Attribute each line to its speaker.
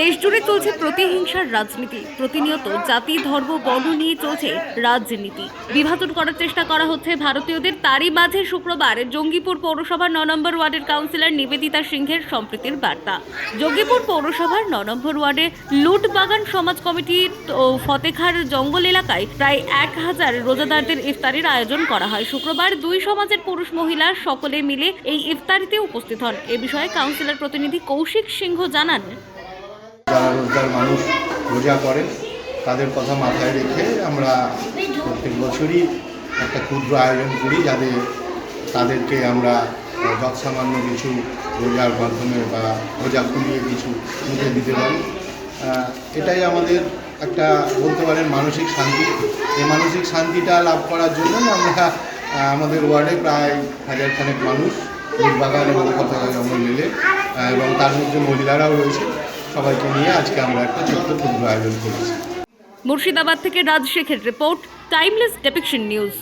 Speaker 1: দেশ জুড়ে চলছে প্রতিহিংসার রাজনীতি। প্রতিনিয়ত জাতি, ধর্ম, বর্ণ নিয়ে চলছে রাজনীতি। বিভাজন করার চেষ্টা করা হচ্ছে ভারতীয়দের। তারই মাঝে শুক্রবার জঙ্গিপুর পৌরসভার ন নম্বর ওয়ার্ডের কাউন্সিলর নিবেদিতা সিংহের সম্প্রীতির বার্তা। জঙ্গিপুর পৌরসভার ন নম্বর ওয়ার্ডে লুটবাগান সমাজ কমিটির ফতেখার জঙ্গল এলাকায় প্রায় এক হাজার রোজাদারদের ইফতারির আয়োজন করা হয়। শুক্রবার দুই সমাজের পুরুষ মহিলা সকলে মিলে এই ইফতারিতে উপস্থিত হন। এ বিষয়ে কাউন্সিলর প্রতিনিধি কৌশিক সিংহ জানান।
Speaker 2: যারা রোজগার মানুষ রোজা করেন তাদের কথা মাথায় রেখে আমরা প্রত্যেক বছরই একটা ক্ষুদ্র আয়োজন করি যাতে তাদেরকে আমরা যৎসামান্য কিছু রোজার মাধ্যমে বা রোজা খুলিয়ে কিছু মুখে দিতে পারি। এটাই আমাদের একটা বলতে পারেন মানসিক শান্তি। এই মানসিক শান্তিটা লাভ করার জন্যই আমরা আমাদের ওয়ার্ডে প্রায় হাজার খানেক মানুষ বাগান এবং পতাকা জঙ্গল মিলে এবং তার মধ্যে মহিলারাও রয়েছে। সবাইকে নিয়ে আজকে আমরা একটা ছোট্ট ক্ষুদ্র আয়োজন করেছি।
Speaker 1: মুর্শিদাবাদ থেকে রাজ শেখের রিপোর্ট টাইমলেস ডেপিকশন নিউজ